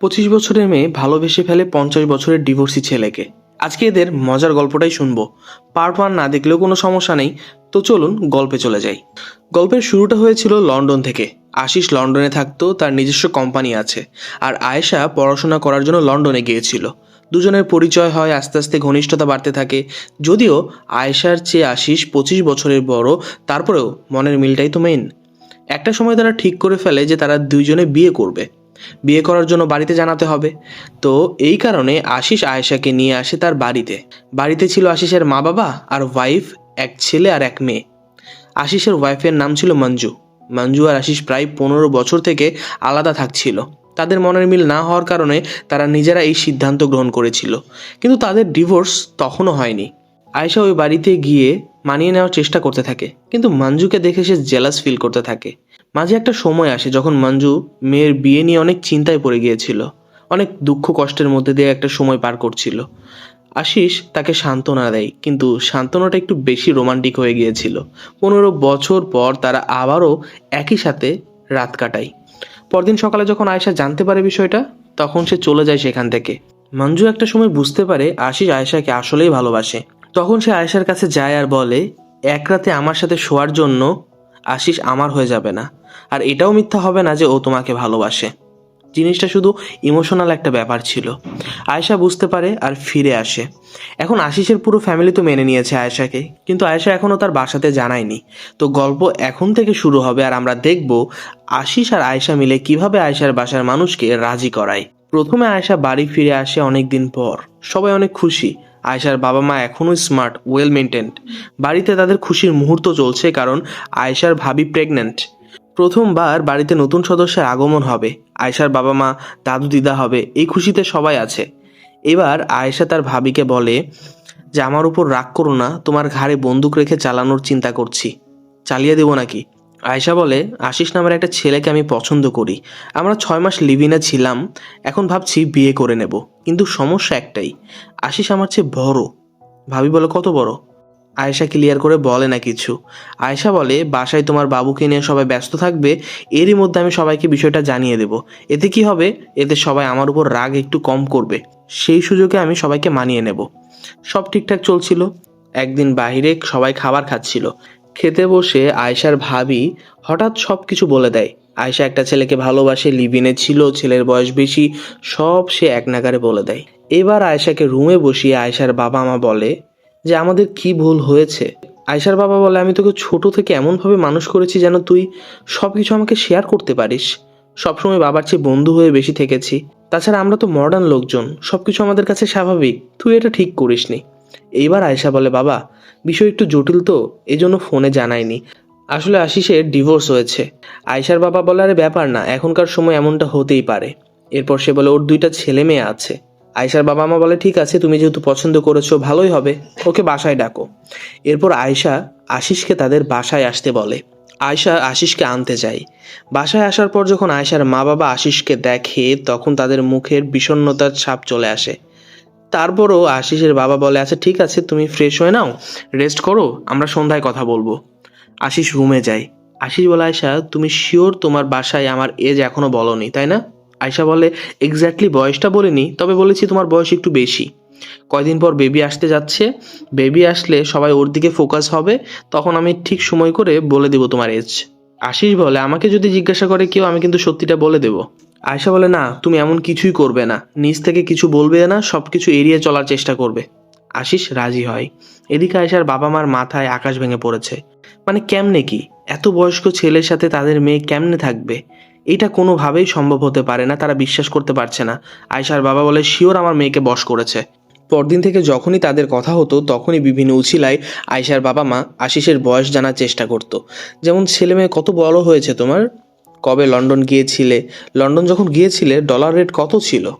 পঁচিশ বছরের মেয়ে ভালোবেসে ফেলে পঞ্চাশ বছরের ডিভোর্সি ছেলেকে। আজকে এদের মজার গল্পটাই শুনব। পার্ট ওয়ান না দেখলেও কোনো সমস্যা নেই। তো চলুন গল্পে চলে যাই। গল্পের শুরুটা হয়েছিল লন্ডন থেকে। আশিস লন্ডনে থাকতো, তার নিজস্ব কোম্পানি আছে। আর আয়েশা পড়াশোনা করার জন্য লন্ডনে গিয়েছিল। দুজনের পরিচয় হয়, আস্তে আস্তে ঘনিষ্ঠতা বাড়তে থাকে। যদিও আয়েশার চেয়ে আশিস পঁচিশ বছরের বড়, তারপরেও মনের মিলটাই তো মেন একটা সময় তারা ঠিক করে ফেলে যে তারা দুইজনে বিয়ে করবে। বিয়ে করার জন্য বাড়িতে জানাতে হবে। তো এই কারণে আশিস আয়েশাকে নিয়ে আসে তার বাড়িতে। বাড়িতে ছিল আশিসের মা বাবা আর ওয়াইফ, এক ছেলে আর এক মেয়ে। আশিসের ওয়াইফের নাম ছিল মঞ্জু। মঞ্জু আর আশিস প্রায় পনেরো বছর থেকে আলাদা থাকছিল। তাদের মনের মিল না হওয়ার কারণে তারা নিজেরা এই সিদ্ধান্ত গ্রহণ করেছিল। কিন্তু তাদের ডিভোর্স তখনও হয়নি। আয়েশা ওই বাড়িতে গিয়ে মানিয়ে নেওয়ার চেষ্টা করতে থাকে। কিন্তু মঞ্জুকে দেখে সে জেলাস ফিল করতে থাকে। মাঝে একটা সময় আসে যখন মঞ্জু মেয়ের বিয়ে নিয়ে অনেক চিন্তায় পড়ে গিয়েছিল। অনেক দুঃখ কষ্টের মধ্যে দিয়ে একটা সময় পার করছিল। আশিস তাকে সান্ত্বনা দেয়, কিন্তু সান্ত্বনাটা একটু বেশি রোমান্টিক হয়ে গিয়েছিল। পনেরো বছর পর তারা আবারও একই সাথে রাত কাটায়। পরদিন সকালে যখন আয়েশা জানতে পারে বিষয়টা, তখন সে চলে যায় সেখান থেকে। মঞ্জু একটা সময় বুঝতে পারে আশিস আয়েশাকে আসলেই ভালোবাসে। তখন সে আয়েশার কাছে যায় আর বলে, এক রাতে আমার সাথে শোয়ার জন্য আশিস আমার হয়ে যাবে না। আর এটাও মিথ্যা হবে না যে ও তোমাকে ভালোবাসে। জিনিসটা শুধু ইমোশনাল একটা ব্যাপার ছিল। আয়েশা বুঝতে পারে আর ফিরে আসে। এখন আশিসের পুরো ফ্যামিলি তো মেনে নিয়েছে আয়েশাকে, কিন্তু আয়েশা এখনও তার বাসাতে জানায়নি। তো গল্প এখন থেকে শুরু হবে আর আমরা দেখব আশিস আর আয়েশা মিলে কীভাবে আয়েশার বাসার মানুষকে রাজি করায়। প্রথমে আয়েশা বাড়ি ফিরে আসে অনেক দিন পর। সবাই অনেক খুশি। আয়েশার বাবা মা এখনও স্মার্ট ওয়েল মেনটেন্ড বাড়িতে তাদের খুশির মুহূর্ত চলছে কারণ আয়েশার ভাবি প্রেগন্যান্ট প্রথমবার বাড়িতে নতুন সদস্যের আগমন হবে। আয়েশার বাবা মা দাদু দিদা হবে, এই খুশিতে সবাই আছে। এবার আয়েশা তার ভাবিকে বলে যে, আমার উপর রাগ করো না, তোমার ঘাড়ে বন্দুক রেখে চালানোর চিন্তা করছি। চালিয়ে দেবো নাকি? আয়েশা বলে, আশিস নামের একটা ছেলেকে আমি পছন্দ করি। আমরা ছয় মাস লিভিনে ছিলাম, এখন ভাবছি বিয়ে করে নেব। কিন্তু সমস্যা একটাই, আশিস আমার চেয়ে বড়। ভাবি বলে, কত বড়? আয়েশা ক্লিয়ার করে বলে না কিছু। আয়েশা বলে, বাসায় তোমার বাবুকে নিয়ে সবাই ব্যস্ত থাকবে, এরই মধ্যে আমি সবাইকে বিষয়টা জানিয়ে দেব। এতে কি হবে? এতে সবাই আমার উপর রাগ একটু কম করবে। সেই সুযোগে আমি সবাইকে মানিয়ে নেব। সব ঠিকঠাক চলছিল। একদিন বাইরে সবাই খাবার খাচ্ছিল। খেতে বসে আয়েশার ভাবি হঠাৎ সব কিছু বলে দেয়। আয়েশা একটা ছেলেকে ভালোবাসে লিভিনে ছিল, ছেলের বয়স বেশি, সব সে এক নাগারে বলে দেয়। এবার আয়েশাকে রুমে বসিয়ে আয়েশার বাবা মা বলে যে আমাদের কি ভুল হয়েছে। আয়সার বাবা বলে, আমি তোকে ছোট থেকে এমনভাবে মানুষ করেছি যেন তুই সব কিছু আমাকে শেয়ার করতে পারিস। সবসময় বাবার চেয়ে বন্ধু হয়ে বেশি থেকেছি। তাছাড়া আমরা তো মডার্ন লোকজন সব কিছু আমাদের কাছে স্বাভাবিক। তুই এটা ঠিক করিসনি। এইবার আয়সা বলে, বাবা, বিষয় একটু জটিল তো এই জন্য ফোনে জানায়নি আসলে আশিসের ডিভোর্স হয়েছে। আয়সার বাবা বলে, আরে, ব্যাপার না, এখনকার সময় এমনটা হতেই পারে। এরপর সে বলে, ওর দুইটা ছেলে মেয়ে আছে। আয়সার বাবা মা বলে, ঠিক আছে, তুমি যেহেতু পছন্দ করেছ, ভালোই হবে, ওকে বাসায় ডাকো। এরপর আয়শা আশিসকে তাদের বাসায় আসতে বলে। আয়শা আশিসকে আনতে যায়। বাসায় আসার পর যখন আয়শার মা বাবা আশিসকে দেখে, তখন তাদের মুখের বিষণ্ণতার ছাপ চলে আসে। তারপরও আশিসের বাবা বলে আচ্ছা ঠিক আছে, তুমি ফ্রেশ হয়ে নাও, রেস্ট করো, আমরা সন্ধ্যায় কথা বলব। আশিস রুমে যায়। আশিস বলে, আয়শা, তুমি শিওর তোমার বাসায় আমার এজ এখনও বলনি, তাই না? আয়শা বলে এক্স্যাক্টলি বয়সটা বলিনি, তবে বলেছি তোমার বয়স একটু বেশি। কয়দিন পর বেবি আসতে যাচ্ছে। বেবি আসলে সবাই ওর দিকে ফোকাস হবে, তখন আমি ঠিক সময় করে বলে দেবো তোমার এজ আশিস বলে, আমাকে যদি জিজ্ঞাসা করে কেউ, আমি কিন্তু সত্যিটা বলে দেবো। আয়শা বলে, না, তুমি এমন কিছুই করবে না। নিজ থেকে কিছু বলবে না সব কিছু এড়িয়ে চলার চেষ্টা করবে। আশিস রাজি হয়। এদিকে আয়সার বাবা মার মাথায় আকাশ ভেঙে পড়েছে। মানে কেমনে কি? এত বয়স্ক ছেলের সাথে তাদের মেয়ে কেমনে থাকবে? এটা কোনোভাবেই সম্ভব হতে পারে না, তারা বিশ্বাস করতে পারছে না। আয়সার বাবা বলে, শিওর আমার মেয়েকে বশ করেছে। পরদিন থেকে যখনই তাদের কথা হতো, তখনই বিভিন্ন উছিলায় আয়সার বাবা মা আশিসের বয়স জানার চেষ্টা করতো। যেমন, ছেলে মেয়ে কত বড় হয়েছে তোমার? কবে লন্ডন গিয়েছিলে? লন্ডন যখন গিয়েছিলে, ডলার রেট কত ছিল?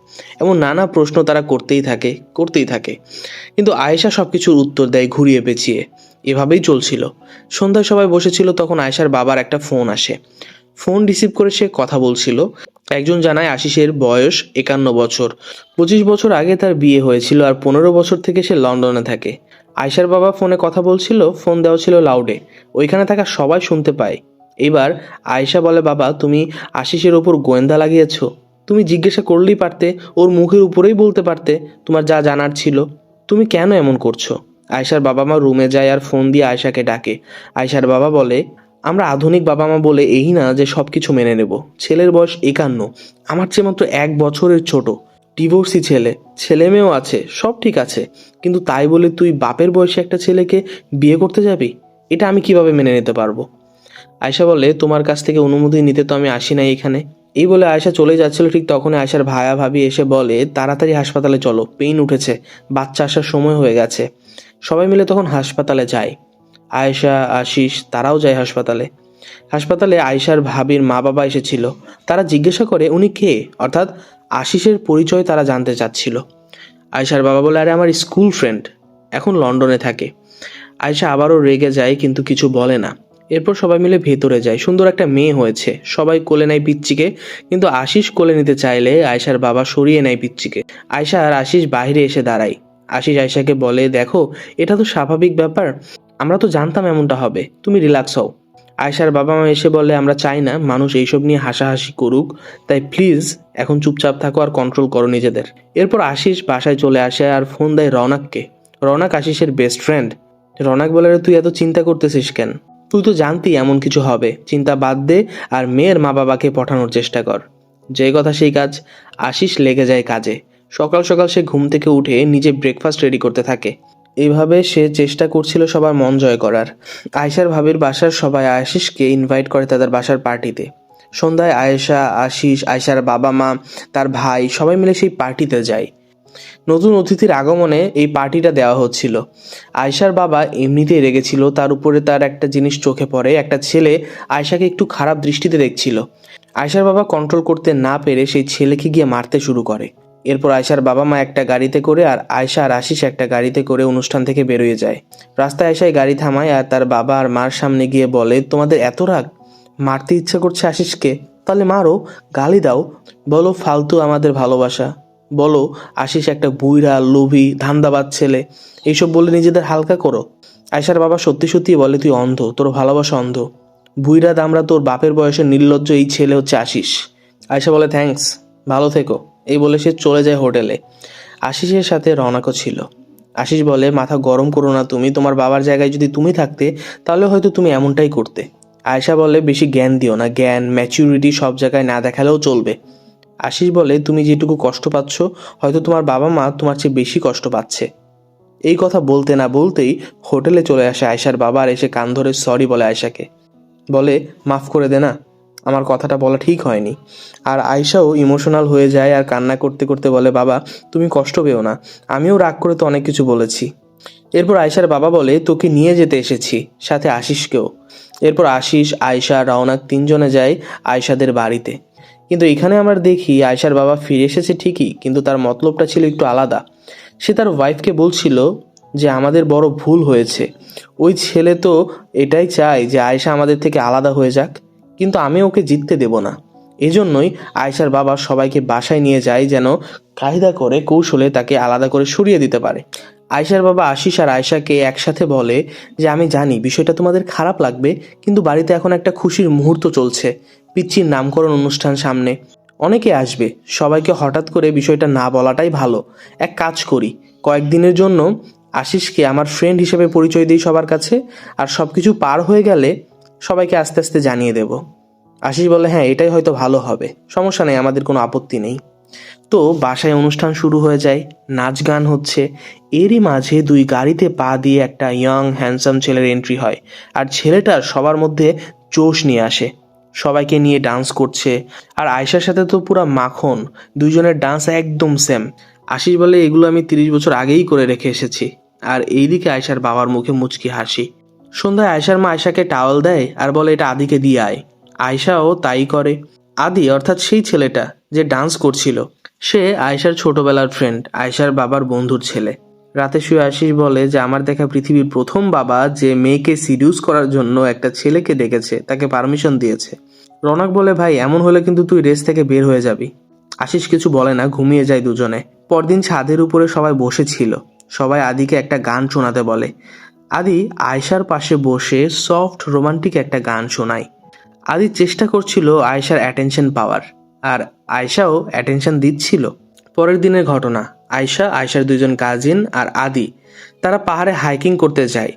এমন নানা প্রশ্ন তারা করতেই থাকে করতেই থাকে। কিন্তু আয়েশা সব কিছুর উত্তর দেয় ঘুরিয়ে পেঁচিয়ে। এভাবেই চলছিল। সন্ধ্যায় সবাই বসেছিল, তখন আয়েশার বাবার একটা ফোন আসে। ফোন রিসিভ করে সে কথা বলছিল। একজন জানায় আশিসের বয়স একান্ন বছর। পঁচিশ বছর আগে তার বিয়ে হয়েছিল আর পনেরো বছর থেকে সে লন্ডনে থাকে। আয়সার বাবা ফোনে কথা বলছিল, ফোন দেওয়া ছিল লাউডে। ওইখানে থাকা সবাই শুনতে পায়। এবার আয়েশা বলে, বাবা, তুমি আশিসের ওপর গোয়েন্দা লাগিয়েছো। তুমি জিজ্ঞাসা করলেই পারতে, ওর মুখের উপরেই বলতে পারতে, তোমার যা জানার ছিল। তুমি কেন এমন করছ? আয়সার বাবা মা রুমে যায় আর ফোন দিয়ে আয়সাকে ডাকে। আয়সার বাবা বলে আমরা আধুনিক বাবা মা বলে এই না যে সব কিছু মেনে নেব। ছেলের বয়স একান্ন। আমার চেয়ে মাত্র এক বছরের ছোট। ডিভোর্সি ছেলে। ছেলে মেয়েও আছে, সব ঠিক আছে। কিন্তু তাই বলে তুই বাপের বয়সে একটা ছেলেকে বিয়ে করতে যাবি? এটা আমি কীভাবে মেনে নিতে পারব? আয়সা বলে, তোমার কাছ থেকে অনুমতি নিতে তো আমি আসি নাই এখানে। এই বলে আয়সা চলে যাচ্ছিল, ঠিক তখন আয়সার ভায়া ভাবি এসে বলে, তাড়াতাড়ি হাসপাতালে চলো, পেইন উঠেছে, বাচ্চা আসার সময় হয়ে গেছে। সবাই মিলে তখন হাসপাতালে যায়। আয়েশা, আশিস তারাও যায় হাসপাতালে। হাসপাতালে আয়েশার ভাবির মা বাবা এসেছিল। তারা জিজ্ঞাসা করে, উনি কে? অর্থাৎ আশিসের পরিচয় তারা জানতে চাচ্ছিল। আয়েশার বাবা বলে, আরে, আমার স্কুল ফ্রেন্ড। এখন লন্ডনে থাকে। আয়েশা আবারও রেগে যায়, কিন্তু কিছু বলে না। এরপর সবাই মিলে ভেতরে যায়। সুন্দর একটা মেয়ে হয়েছে। সবাই কোলে নেয় পিচ্চিকে, কিন্তু আশিস কোলে নিতে চাইলে আয়সার বাবা সরিয়ে নেয় পিচ্চিকে। আয়সা আর আশিস বাইরে এসে দাঁড়ায়। আশিস আয়সাকে বলে, দেখো, এটা তো স্বাভাবিক ব্যাপার। আমরা তো জানতাম এমনটা হবে। তুমি রিল্যাক্স হও। আয়সার বাবা মা এসে বলে, আমরা চাই না মানুষ এইসব নিয়ে হাসাহাসি করুক। তাই প্লিজ এখন চুপচাপ থাকো আর কন্ট্রোল করো নিজেদের। এরপর আশিস বাসায় চলে আসে আর ফোন দেয় রৌনককে। রৌনক আশিসের বেস্ট ফ্রেন্ড রৌনক বলে তুই এত চিন্তা করতেছিস কেন? তুই তো জানতি এমন কিছু হবে। চিন্তা বাদ দে আর মেয়ের মা বাবাকে পাঠানোর চেষ্টা কর। যে কথা সেই কাজ আশিস লেগে যায় কাজে। সকাল সকাল সে ঘুম থেকে উঠে নিজে ব্রেকফাস্ট রেডি করতে থাকে। এইভাবে সে চেষ্টা করছিল সবার মন জয় করার। আয়েশার ভাবির বাসার সবাই আশিসকে ইনভাইট করে তাদের বাসার পার্টিতে সন্ধ্যায় আয়েশা আশিস আয়েশার বাবা মা, তার ভাই সবাই মিলে সেই পার্টিতে যায়। নতুন অতিথির আগমনে এই পার্টিটা দেওয়া হচ্ছিল। আয়শার বাবা এমনিতেই রেগেছিল, তার উপরে তার একটা জিনিস চোখে পড়ে, একটা ছেলে আয়শাকে একটু খারাপ দৃষ্টিতে দেখছিল। আয়শার বাবা কন্ট্রোল করতে না পেরে সেই ছেলেকে গিয়ে মারতে শুরু করে। এরপর আয়শার বাবা মা একটা গাড়িতে করে আর আয়শা আর আশিস একটা গাড়িতে করে অনুষ্ঠান থেকে বেরোয় যায়। রাস্তায় আয়সায় গাড়ি থামায় আর তার বাবা আর মার সামনে গিয়ে বলে, তোমাদের এত রাগ? মারতে ইচ্ছে করছে আশিসকে? তাহলে মারো, গালি দাও। বলো, ফালতু আমাদের ভালোবাসা। বলো, আশিস একটা বুইরা লোভী ধান্দাবাদ ছেলে। এইসব বলে নিজেদের হালকা করো। আয়সার বাবা সত্যি সত্যি বলে, তুই অন্ধ, তোর ভালোবাসা অন্ধ। বুইরা দামরা তোর বাপের বয়সের নির্লজ্জ এই ছেলে হচ্ছে আশিস। আয়সা বলে, থ্যাঙ্কস, ভালো থেকো। এই বলে সে চলে যায় হোটেলে। আশিসের সাথে রওনাকও ছিল। আশিস বলে, মাথা গরম করো না তুমি, তোমার বাবার জায়গায় যদি তুমি থাকতে, তাহলে হয়তো তুমি এমনটাই করতে। আয়সা বলে, বেশি জ্ঞান দিও না, জ্ঞান ম্যাচিউরিটি সব জায়গায় না দেখালেও চলবে। আশিস বলে, তুমি যেটুকু কষ্ট পাচ্ছ, হয়তো তোমার বাবা মা তোমার চেয়ে বেশি কষ্ট পাচ্ছে। এই কথা বলতে না বলতেই হোটেলে চলে আসে আয়সার বাবা আর এসে কান ধরে সরি বলে আয়সাকে বলে, মাফ করে দে না আমার কথাটা বলা ঠিক হয়নি। আর আয়সাও ইমোশনাল হয়ে যায় আর কান্না করতে করতে বলে, বাবা, তুমি কষ্ট পেও না। আমিও রাগ করে তো অনেক কিছু বলেছি। এরপর আয়সার বাবা বলে, তোকে নিয়ে যেতে এসেছি, সাথে আশিসকেও। এরপর আশিস আয়সা রওনাক তিনজনে যায় আয়সাদের বাড়িতে। কিন্তু এখানে আমরা দেখি আয়সার বাবা ফিরে এসেছে ঠিকই, কিন্তু তার মতলবটা ছিল একটু আলাদা। সে তার ওয়াইফকে বলছিল যে, আমাদের বড় ভুল হয়েছে। ওই ছেলে তো এটাই চায় যে আয়সা আমাদের থেকে আলাদা হয়ে যাক। কিন্তু আমি ওকে জিততে দেব না। এজন্যই আয়সার বাবা সবাইকে বাসায় নিয়ে যায় যেন কায়দা করে কৌশলে তাকে আলাদা করে সরিয়ে দিতে পারে। আয়সার বাবা আশিস আর আয়সাকে একসাথে বলে যে, আমি জানি বিষয়টা তোমাদের খারাপ লাগবে, কিন্তু বাড়িতে এখন একটা খুশির মুহূর্ত চলছে। পিচ্চির নামকরণ অনুষ্ঠান সামনে। অনেকে আসবে। সবাইকে হঠাৎ করে বিষয়টা না বলাটাই ভালো। এক কাজ করি। কয়েকদিনের জন্য আশিসকে আমার ফ্রেন্ড হিসেবে পরিচয় দিই সবার কাছে। আর সব কিছু পার হয়ে গেলে সবাইকে আস্তে আস্তে জানিয়ে দেব। আশিস বলে হ্যাঁ এটাই হয়তো ভালো হবে। সমস্যা নেই, আমাদের কোনো আপত্তি নেই। তো বাসায় অনুষ্ঠান শুরু হয়ে যায়। নাচ গান হচ্ছে। এরই মাঝে দুই গাড়িতে পা দিয়ে একটা ইয়াং হ্যান্ডসাম ছেলের এন্ট্রি হয়। আর ছেলেটার সবার মধ্যে জোশ নিয়ে আসে। সবাইকে নিয়ে ডান্স করছে। আর আয়সার সাথে তো পুরো মাখন। দুইজনের ডান্স একদম সেম আশিস বলে, এগুলো আমি তিরিশ বছর আগেই করে রেখে এসেছি। আর এইদিকে আয়সার বাবার মুখে মুচকি হাসি। সন্ধ্যায় আয়সার মা আয়সাকে টাওয়াল দেয় আর বলে, এটা আদিকে দিয়ে আয়। আয়সাও তাই করে। আদি, অর্থাৎ সেই ছেলেটা যে ডান্স করছিল, সে আয়সার ছোটবেলার ফ্রেন্ড আয়সার বাবার বন্ধুর ছেলে। রাতে শুয়ে আশিস বলে যে, আমার দেখা পৃথিবীর প্রথম বাবা যে মেয়েকে সিডিউস করার জন্য একটা ছেলেকে ডেকেছে, তাকে পারমিশন দিয়েছে। রনক বলে, ভাই, এমন হলে কিন্তু তুই রেস থেকে বের হয়ে যাবি। আশিস কিছু বলে না, ঘুমিয়ে যায় দুজনে। পরদিন ছাদের উপরে সবাই বসেছিল। সবাই আদিকে একটা গান শোনাতে বলে। আদি আয়সার পাশে বসে সফট রোমান্টিক একটা গান শোনায়। আদি চেষ্টা করছিল আয়সার অ্যাটেনশন পাওয়ার, আর আয়শাও অ্যাটেনশন দিচ্ছিল। পরের দিনের ঘটনা, আয়শা, আয়শার দুজন কাজিন আর আদি, তারা পাহাড়ে হাইকিং করতে যায়,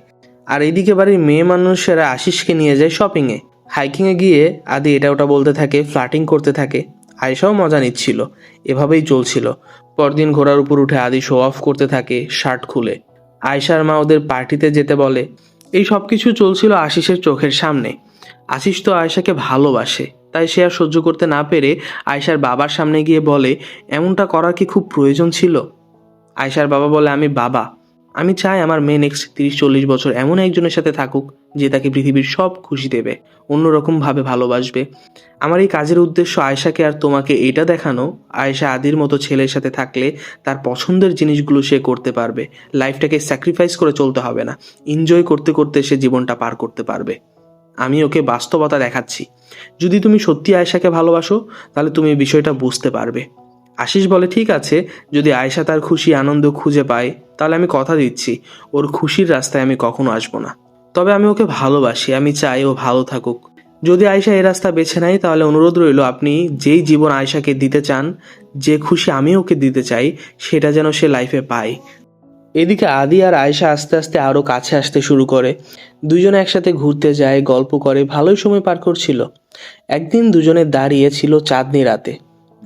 আর এদিকে বাড়ির মেয়ে মানুষেরা আশিসকে নিয়ে যায় শপিংয়ে হাইকিংয়ে গিয়ে আদি এটা ওটা বলতে থাকে ফ্লাটিং করতে থাকে। আয়শাও মজা নিচ্ছিল, এভাবেই চলছিল। পরদিন ঘোড়ার উপর উঠে আদি শো অফ করতে থাকে শার্ট খুলে। আয়শার মা ওদের পার্টিতে যেতে বলে। এই সব কিছু চলছিল আশিসের চোখের সামনে। আশিস তো আয়সাকে ভালোবাসে, তাই সে আর সহ্য করতে না পেরে আয়সার বাবার সামনে গিয়ে বলে, এমনটা করার কি খুব প্রয়োজন ছিল? আয়সার বাবা বলে, আমি বাবা। আমি চাই আমার মেয়ে নেক্সট তিরিশ চল্লিশ বছর এমন একজনের সাথে থাকুক। যে তাকে পৃথিবীর সব খুশি দেবে, অন্যরকমভাবে ভালোবাসবে। আমার এই কাজের উদ্দেশ্য আয়শাকে আর তোমাকে এটা দেখানো, আয়শা আদির মতো ছেলের সাথে থাকলে তার পছন্দের জিনিসগুলো সে করতে পারবে। লাইফটাকে স্যাক্রিফাইস করে চলতে হবে না, এনজয় করতে করতে সে জীবনটা পার করতে পারবে। আমি ওকে বাস্তবতা দেখাচ্ছি। যদি তুমি সত্যি আয়শাকে ভালোবাসো, তাহলে তুমি বিষয়টা বুঝতে পারবে। আশিস বলে, ঠিক আছে, যদি আয়শা তার খুশি আনন্দ খুঁজে পায়, তাহলে আমি কথা দিচ্ছি। ওর খুশির রাস্তায় আমি কখনো আসব না। তবে আমি ওকে ভালোবাসি, আমি চাই ও ভালো থাকুক। যদি আয়শা এই রাস্তা বেছে নেয়, তাহলে অনুরোধ রইল আপনি যেই জীবন আয়শাকে দিতে চান, যে খুশি আমি ওকে দিতে চাই, সেটা যেন সে লাইফে পায়। এদিকে আদি আর আয়শা আস্তে আস্তে আরও কাছে আসতে শুরু করে। দুজনে একসাথে ঘুরতে যায়, গল্প করে, ভালোই সময় পার করছিল। একদিন দুজনে দাঁড়িয়ে ছিল চাঁদনি রাতে।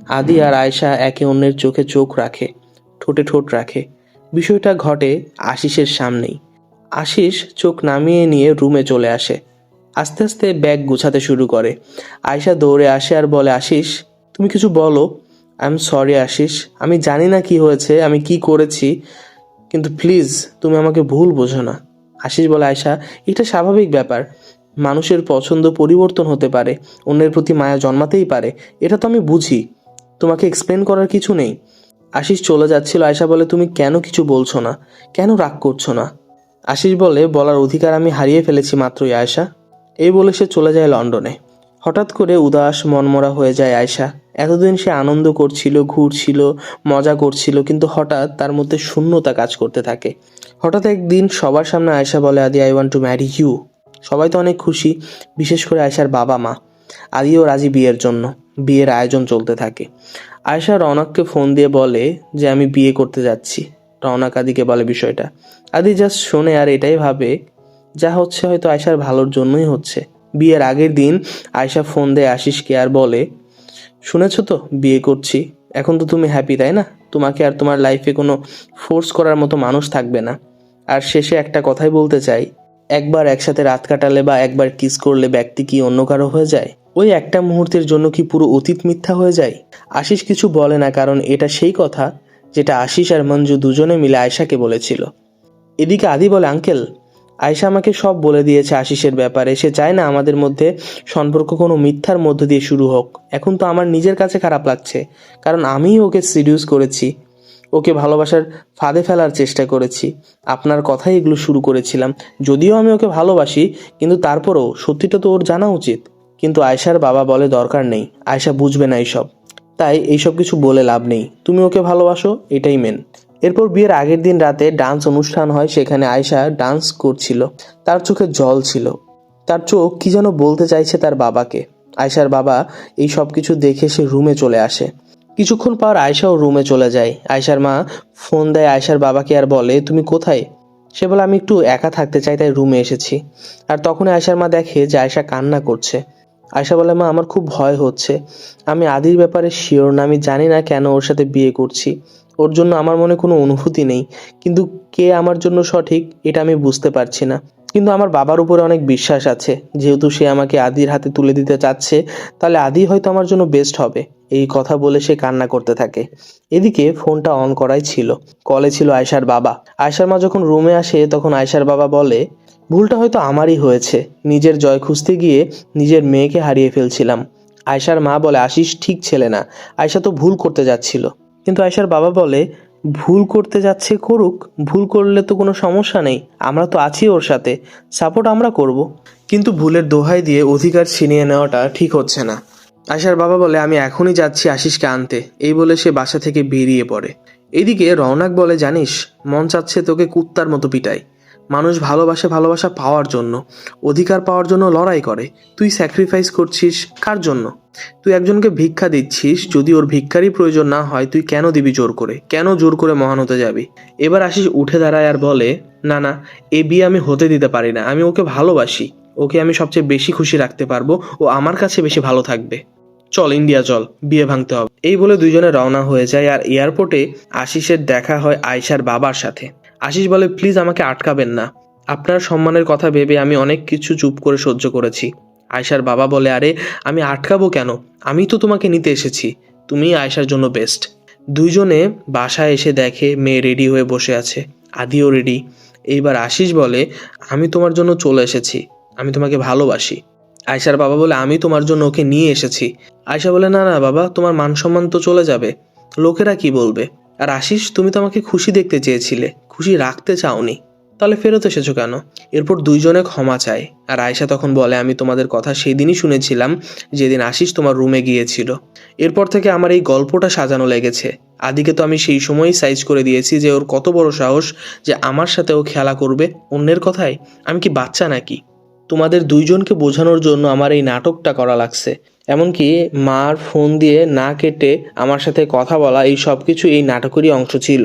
আদি আর আয়শা একে অন্যের চোখে চোখ রাখে, ঠোঁটে ঠোঁট রাখে। বিষয়টা ঘটে আশিসের সামনেই। আশিস চোখ নামিয়ে নিয়ে রুমে চলে আসে। আস্তে আস্তে ব্যাগ গুছাতে শুরু করে। আয়শা দৌড়ে আসে আর বলে, আশিস, তুমি কিছু বলো। I am sorry Ashish. আমি জানি না কি হয়েছে, আমি কি করেছি, কিন্তু প্লিজ তুমি আমাকে ভুল বোঝো না। আশিস বলে, আয়শা, এটা স্বাভাবিক ব্যাপার। মানুষের পছন্দ পরিবর্তন হতে পারে, অন্যের প্রতি মায়া জন্মাতেই পারে। এটা তো আমি বুঝি। তোমাকে এক্সপ্লেন করার কিছু নেই। আশিস চলে যাচ্ছিল। আয়শা বলে, তুমি কেন কিছু বলছো না? কেন রাগ করছ না? আশিস বলে, বলার অধিকার আমি হারিয়ে ফেলেছি মাত্রই, আয়শা। এই বলে সে চলে যায় লন্ডনে। হঠাৎ করে উদাস, মনমরা হয়ে যায় আয়শা। এতদিন সে আনন্দ করছিল, ঘুরছিল, মজা করছিল, কিন্তু হঠাৎ তার মধ্যে শূন্যতা কাজ করতে থাকে। হঠাৎ একদিন সবার সামনে আয়শা বলে, Adi I want to marry you সবাই তো অনেক খুশি, বিশেষ করে আয়শার বাবা মা। আদিও রাজি বিয়ের জন্য। বিয়ের আয়োজন চলতে থাকে। আয়শা রৌনককে ফোন দিয়ে বলে যে, আমি বিয়ে করতে যাচ্ছি। রৌনক আদিকে বলে বিষয়টা। আদি জাস্ট শোনে আর এটাই ভাবে, যা হচ্ছে হয়তো আয়শার ভালোর জন্যই হচ্ছে। বিয়ের আগের দিন আয়শা ফোন দেয় আশিসকে আর বলে, শুনেছো তো, বিয়ে করছি। এখন তো তুমি হ্যাপি তাই না? তোমাকে আর তোমার লাইফে কোনো ফোর্স করার মতো মানুষ থাকবে না। আর শেষে একটা কথাই বলতে চাই, একবার একসাথে রাত কাটালে বা একবার কিস করলে ব্যক্তি কি অন্য কারও হয়ে যায়? ওই একটা মুহূর্তের জন্য কি পুরো অতীত মিথ্যা হয়ে যায়? আশিস কিছু বলে না, কারণ এটা সেই কথা যেটা আশিস আর মঞ্জু দুজনে মিলে আয়শাকে বলেছিল। এদিকে আদি বলে, আঙ্কেল, আয়শা আমাকে সব বলে দিয়েছে আশিসের ব্যাপারে। সে চায় না আমাদের মধ্যে সম্পর্ক কোনো মিথ্যার মধ্য দিয়ে শুরু হোক। এখন তো আমার নিজের কাছে খারাপ লাগছে, কারণ আমিই ওকে সিডিউস করেছি। ওকে ভালোবাসার ফাঁদে ফেলার চেষ্টা করেছি। আপনার কথাই এগুলো শুরু করেছিলাম। যদিও আমি ওকে ভালোবাসি, কিন্তু তারপরও সত্যিটা তো ওর জানা উচিত। কিন্তু আয়শার বাবা বলে দরকার নেই। আয়শা বুঝবে না এইসব তাই এইসব কিছু বলে লাভ নেই। তুমি ওকে ভালোবাসো, এটাই মেন এরপর বিয়ের আগের দিন রাতে ডান্স অনুষ্ঠান হয়, সেখানে আয়শা ডান্স করছিল। তার চোখে জল ছিল। তার চোখ কি যেন বলতে চাইছে তার বাবাকে। আয়শার বাবা এই সব কিছু দেখে সে রুমে চলে আসে। কিছুক্ষণ পর আয়শাও রুমে চলে যায়। আয়শার মা ফোন দেয় আয়শার বাবাকে আর বলে, তুমি কোথায়? সে বলে, আমি একটু একা থাকতে চাই, তাই রুমে এসেছি। আর তখন আয়শার মা দেখে যে আয়শা কান্না করছে। আয়শা বলে, মা, আমার খুব ভয় হচ্ছে। আমি আদির ব্যাপারে শিওর না, আমি জানি না কেন ওর সাথে বিয়ে করছি। ওর জন্য আমার মনে কোনো অনুভূতি নেই। কিন্তু কে আমার জন্য সঠিক, এটা আমি বুঝতে পারছি না। কিন্তু আমার বাবার উপরে অনেক বিশ্বাস আছে। যেহেতু সে আমাকে আদির হাতে তুলে দিতে চাচ্ছে, তাহলে আদি হয়তো আমার জন্য বেস্ট হবে। এই কথা বলে সে কান্না করতে থাকে। এদিকে ফোনটা অন করাই ছিল। কলে ছিল আয়শার বাবা। আয়শার মা যখন রুমে আসে, তখন আয়শার বাবা বলে ভুলটা হয়তো আমারই হয়েছে। নিজের জয় খুঁজতে গিয়ে নিজের মেয়েকে হারিয়ে ফেলছিলাম। আয়শার মা বলে, আশিস ঠিক ছেলে না। আয়শা তো ভুল করতে যাচ্ছিল। কিন্তু আয়শার বাবা বলে, ভুল করতে যাচ্ছে করুক, ভুল করলে তো কোনো সমস্যা নেই। আমরা তো আছি ওর সাথে। সাপোর্ট আমরা করব। কিন্তু ভুলের দোহাই দিয়ে অধিকার ছিনিয়ে নেওয়াটা ঠিক হচ্ছে না। আয়শার বাবা বলে, আমি এখনই যাচ্ছি আশিসকে আনতে। এই বলে সে বাসা থেকে বেরিয়ে পড়ে। এদিকে রওনাক বলে, জানিস, মন চাচ্ছে তোকে কুত্তার মতো পিটাই। মানুষ ভালোবাসে ভালোবাসা পাওয়ার জন্য, অধিকার পাওয়ার জন্য লড়াই করে। তুই স্যাক্রিফাইস করছিস কার জন্য? তুই একজনকে ভিক্ষা দিচ্ছিস, যদি ওর ভিক্ষারই প্রয়োজন না হয়, তুই কেন দিবি জোর করে? কেন জোর করে মহান হতে যাবি? এবার আসিস উঠে দাঁড়ায় আর বলে, না না, এ বিয়ে আমি হতে দিতে পারি না। আমি ওকে ভালোবাসি। ওকে আমি সবচেয়ে বেশি খুশি রাখতে পারব। ও আমার কাছে বেশি ভালো থাকবে। চল, ইন্ডিয়া, চল। বিয়ে ভাঙতে হবে। এই বলে দুজনে রওনা হয়ে যায় আর এয়ারপোর্টে আশিসের দেখা হয় আয়শার বাবার সাথে। আশিস বলে, প্লিজ আমাকে আটকাবেন না। আপনার সম্মানের কথা ভেবে আমি অনেক কিছু চুপ করে সহ্য করেছি। আয়শার বাবা বলে, আরে, আমি আটকাবো কেন? আমি তো তোমাকে নিতে এসেছি। তুমি আয়শার জন্য বেস্ট দুইজনে বাসায় এসে দেখে মেয়ে রেডি হয়ে বসে আছে। আদিও রেডি এইবার আশিস বলে, আমি তোমার জন্য চলে এসেছি। আমি তোমাকে ভালোবাসি। আয়শার বাবা বলে, আমি তোমার জন্য ওকে নিয়ে এসেছি। আয়শা বলে, না না বাবা, তোমার মান সম্মান তো চলে যাবে। লোকেরা কি বলবে? আর আশিস, তুমি তো আমাকে খুশি দেখতে চেয়েছিলে, খুশি রাখতে চাওনি। তাহলে ফেরত এসেছ কেন? এরপর দুইজনে ক্ষমা চায়। আর আয়শা তখন বলে, আমি তোমাদের কথা সেই দিনই শুনেছিলাম, যেদিন আশিস তোমার রুমে গিয়েছিল। এরপর থেকে আমার এই গল্পটা সাজানো লেগেছে। আদিকে তো আমি সেই সময়ই সাইজ করে দিয়েছি যে ওর কত বড় সাহস যে আমার সাথে ও খেলা করবে। অন্যের কথায়, আমি কি বাচ্চা নাকি? তোমাদের দুইজনকে বোঝানোর জন্য আমার এই নাটকটা করা লাগছে। এমনকি মার ফোন দিয়ে না কেটে আমার সাথে কথা বলা এই সব কিছু এই নাটকেরই অংশ ছিল।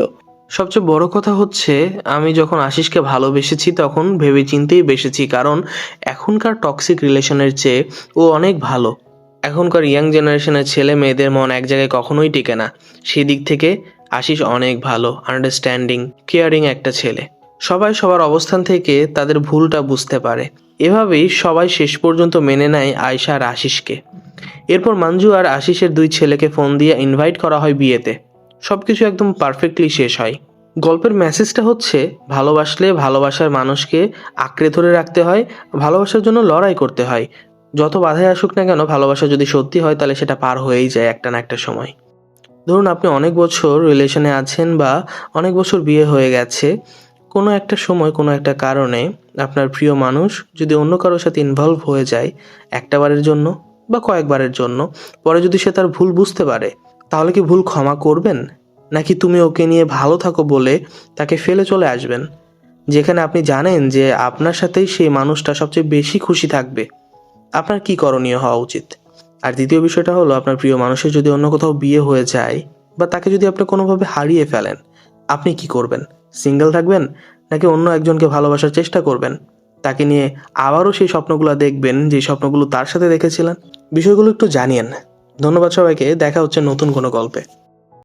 সবচেয়ে বড় কথা হচ্ছে, আমি যখন আশিসকে ভালোবেসেছি তখন ভেবে চিন্তেই বেসেছি, কারণ এখনকার টক্সিক রিলেশনের চেয়ে ও অনেক ভালো। এখনকার ইয়াং জেনারেশনের ছেলে মেয়েদের মন এক জায়গায় কখনোই টিকে না। সেদিক থেকে আশিস অনেক ভালো আন্ডারস্ট্যান্ডিং কেয়ারিং একটা ছেলে। সবাই সবার অবস্থান থেকে তাদের ভুলটা বুঝতে পারে। এভাবেই সবাই শেষ পর্যন্ত মেনে নেয় আয়শা আর আশিসকে। এরপর মঞ্জু আর আশিসের দুই ছেলেকে ফোন দিয়ে ইনভাইট করা হয় বিয়েতে। সবকিছু একদম পারফেক্টলি শেষ হয়। গল্পের মেসেজটা হচ্ছে, ভালোবাসলে ভালোবাসার মানুষকে আঁকড়ে ধরে রাখতে হয়, ভালোবাসার জন্য লড়াই করতে হয়। যত বাধাই আসুক না কেন, ভালোবাসা যদি সত্যি হয়, তাহলে সেটা পার হয়েই যায় একটা না একটা সময়। ধরুন, আপনি অনেক বছর রিলেশনে আছেন বা অনেক বছর বিয়ে হয়ে গেছে। কোনো একটা সময়, কোনো একটা কারণে আপনার প্রিয় মানুষ যদি অন্য কারোর সাথে ইনভলভ হয়ে যায় একটা বারের জন্য বা কয়েকবারের জন্য, পরে যদি সে তার ভুল বুঝতে পারে, তাহলে কি ভুল ক্ষমা করবেন? নাকি তুমি ওকে নিয়ে ভালো থাকো বলে তাকে ফেলে চলে আসবেন? যেখানে আপনি জানেন যে আপনার সাথেই সেই মানুষটা সবচেয়ে বেশি খুশি থাকবে। আপনার কি করণীয় হওয়া উচিত? আর দ্বিতীয় বিষয়টা হলো, আপনার প্রিয় মানুষের যদি অন্য কোথাও বিয়ে হয়ে যায় বা তাকে যদি আপনি কোনোভাবে হারিয়ে ফেলেন, আপনি কি করবেন? সিঙ্গেল থাকবেন? নাকি অন্য একজনকে ভালোবাসার চেষ্টা করবেন? তাকে নিয়ে আবারও সেই স্বপ্নগুলো দেখবেন, যে স্বপ্নগুলো তার সাথে দেখেছিলেন বিষয়গুলো একটু জানিয়েন। ধন্যবাদ সবাইকে, দেখা হচ্ছে নতুন কোনো গল্পে।